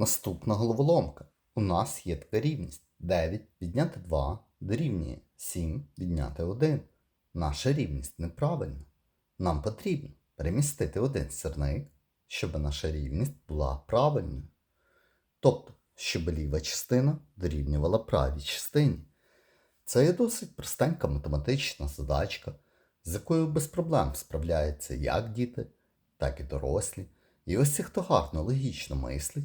Наступна головоломка. У нас є така рівність. 9 відняти 2 дорівнює 7 відняти 1. Наша рівність неправильна. Нам потрібно перемістити один сірник, щоб наша рівність була правильною. Тобто, щоб ліва частина дорівнювала правій частині. Це є досить простенька математична задачка, з якою без проблем справляються як діти, так і дорослі. І ось ці, хто гарно логічно мислить,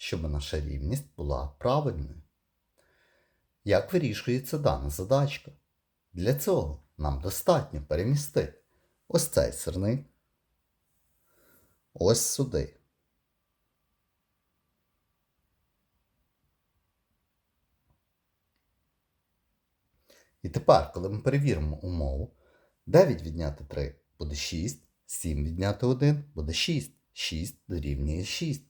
щоб наша рівність була правильною. Як вирішується дана задачка? Для цього нам достатньо перемістити ось цей сирник ось сюди. І тепер, коли ми перевіримо умову, 9 відняти 3 буде 6, 7 відняти 1 буде 6, 6 дорівнює 6.